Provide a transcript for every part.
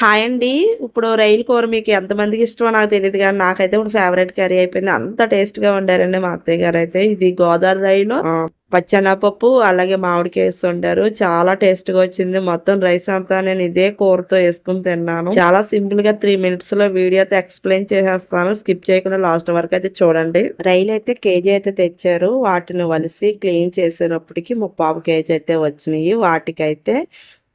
Hi అండి. ఇప్పుడు రైలు కూర మీకు ఎంతమందికి ఇష్టమో నాకు తెలియదు కానీ నాకైతే ఇప్పుడు ఫేవరెట్ కర్రీ అయిపోయింది. అంత టేస్ట్‌గా వండారండి మా అత్తయ్య గారు అయితే ఇది గోదావరి రైలు పచ్చనపప్పు అలాగే మామిడికి వేస్తుంటారు చాలా చాలా టేస్ట్‌గా వచ్చింది. మొత్తం రైస్ అంతా నేను ఇదే కూరతో వేసుకుని తిన్నాను. చాలా సింపుల్‌గా 3 మినిట్స్‌లో వీడియో అయితే ఎక్స్‌ప్లెయిన్ చేసేస్తాను. స్కిప్ చేయకుండా లాస్ట్ వరకు అయితే చూడండి. రైలు అయితే కేజీ అయితే తెచ్చారు. వాటిని వలిసి క్లీన్ చేసేటప్పటికి ముప్పావు కేజీ అయితే వచ్చినాయి వాటికైతే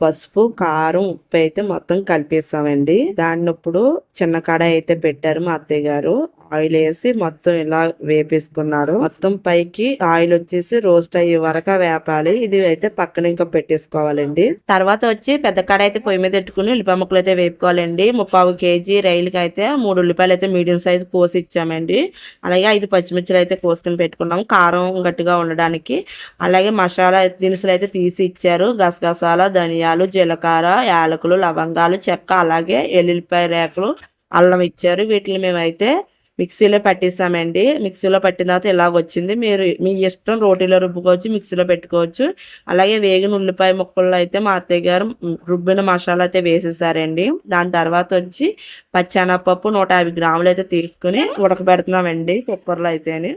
పసుపు, కారం, ఉప్పు అయితే మొత్తం కలిపేసామండి. దాన్నిప్పుడు చిన్న కడాయి అయితే పెట్టారు మా అత్తయ్య గారు. ఆయిల్ వేసి మొత్తం ఇలా వేపేసుకున్నారు. మొత్తం పైకి ఆయిల్ వచ్చేసి రోస్ట్ అయ్యే వరకు వేపాలి. ఇది అయితే పక్కన ఇంకా పెట్టేసుకోవాలండి. తర్వాత వచ్చి పెద్ద కాడ అయితే పొయ్యి మీద పెట్టుకుని ఉల్లిపాయ ముక్కలు అయితే వేపుకోవాలండి. ముప్పావు కేజీ రైలుకి అయితే మూడు ఉల్లిపాయలు అయితే మీడియం సైజ్ కోసి ఇచ్చామండి. అలాగే ఐదు పచ్చిమిర్చిలు అయితే కోసుకొని పెట్టుకున్నాం. కారం గట్టిగా ఉండడానికి. అలాగే మసాలా దినుసులు అయితే తీసి ఇచ్చారు. గసగసాల, ధనియాలు, జీలకర్ర, యాలకులు, లవంగాలు, చెక్క అలాగే ఎల్లుల్లిపాయ రేకులు, అల్లం ఇచ్చారు. వీటిని మేమైతే మిక్సీలో పట్టేసామండి. మిక్సీలో పట్టిన తర్వాత ఇలాగొచ్చింది. మీరు మీ ఇష్టం రోటీలో రుబ్బుకోవచ్చు. మిక్సీలో పెట్టుకోవచ్చు. అలాగే వేగిన ఉల్లిపాయ ముక్కల్లో అయితే మా అత్తయ్య గారు రుబ్బిన మసాలా అయితే వేసేసారండి. దాని తర్వాత వచ్చి పచ్చెనగపప్పు 150 గ్రాములు అయితే తీసుకొని ఉడకబెడుతున్నామండి కుక్కర్‌లో అయితేని.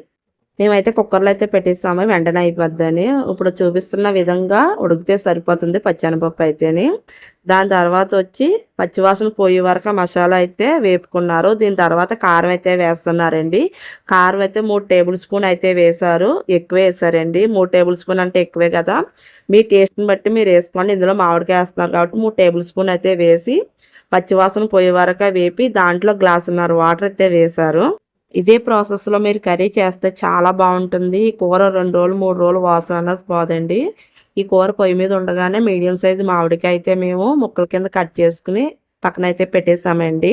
మేమైతే కుక్కర్‌లో అయితే పెట్టేస్తాము వెంటనే అయిపోద్దని. ఇప్పుడు చూపిస్తున్న విధంగా ఉడికితే సరిపోతుంది పచ్చనిపప్పు అయితేని. దాని తర్వాత వచ్చి పచ్చివాసన పోయే వరకు మసాలా అయితే వేపుకున్నారు. దీని తర్వాత కారం అయితే వేస్తున్నారండి. కారం అయితే మూడు టేబుల్ స్పూన్ అయితే వేశారు. ఎక్కువే వేసారండి మూడు టేబుల్ స్పూన్ అంటే ఎక్కువే కదా! మీ టేస్ట్‌ని బట్టి మీరు వేసుకోండి ఇందులో మామిడికాయ వేస్తున్నారు కాబట్టి మూడు టేబుల్ స్పూన్ అయితే వేసి పచ్చివాసన పోయే వరకు వేపి దాంట్లో గ్లాసున్నర వాటర్ అయితే వేశారు. ఇదే ప్రాసెస్‌లో మీరు కర్రీ చేస్తే చాలా బాగుంటుంది ఈ కూర రెండు రోజులు, మూడు రోజులు వాసన అన్నది పోదండి. ఈ కూర పొయ్యి మీద ఉండగానే మీడియం సైజ్ మామిడికాయ అయితే మేము ముక్కల కింద కట్ చేసుకుని పక్కనైతే పెట్టేసామండి.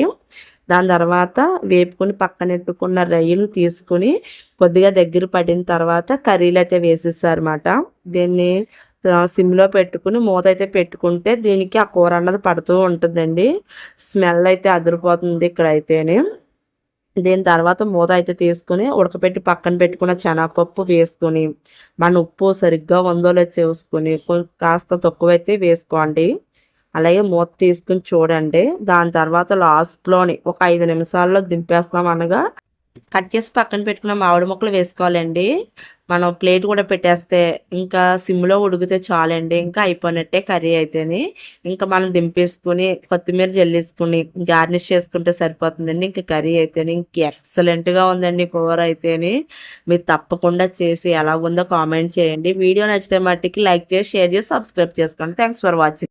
దాని తర్వాత వేపుకుని పక్కనెట్టుకున్న రొయ్యలు తీసుకొని కొద్దిగా దగ్గర పడిన తర్వాత కర్రీలు అయితే వేసేసారన్నమాట. దీన్ని సిమ్‌లో పెట్టుకుని మూత అయితే పెట్టుకుంటే దీనికి ఆ కూర అన్నది పడుతూ ఉంటుందండి. స్మెల్ అయితే అదిరిపోతుంది ఇక్కడైతేనే దీని తర్వాత మూత అయితే తీసుకొని ఉడకపెట్టి పక్కన పెట్టుకున్న శనగపప్పు వేసుకొని, మన ఉప్పు సరిగ్గా ఉందో లేదో చూసుకొని కాస్త తక్కువైతే వేసుకోండి. అలాగే మూత తీసుకొని చూడండి. దాని తర్వాత లాస్ట్‌లోని ఒక ఐదు నిమిషాల్లో దింపేస్తాం అనగా కట్ చేసి పక్కన పెట్టుకున్న మామిడి ముక్కలు వేసుకోవాలండి. మనం ప్లేట్ కూడా పెట్టేస్తే ఇంకా సిమ్‌లో ఉడికితే చాలండి. ఇంకా అయిపోయినట్టే కర్రీ అయితేని. ఇంకా మనం దింపేసుకొని కొత్తిమీర జల్లేసుకుని గార్నిష్ చేసుకుంటే సరిపోతుందండి. ఇంకా కర్రీ అయితేని ఇంక ఎక్సలెంట్‌గా ఉందండి కూర అయితేని. మీరు తప్పకుండా చేసి ఎలా ఉందో కామెంట్ చేయండి. వీడియో నచ్చితే మట్టికి లైక్ చేసి, షేర్ చేసి, సబ్స్క్రైబ్ చేసుకోండి. Thanks for watching.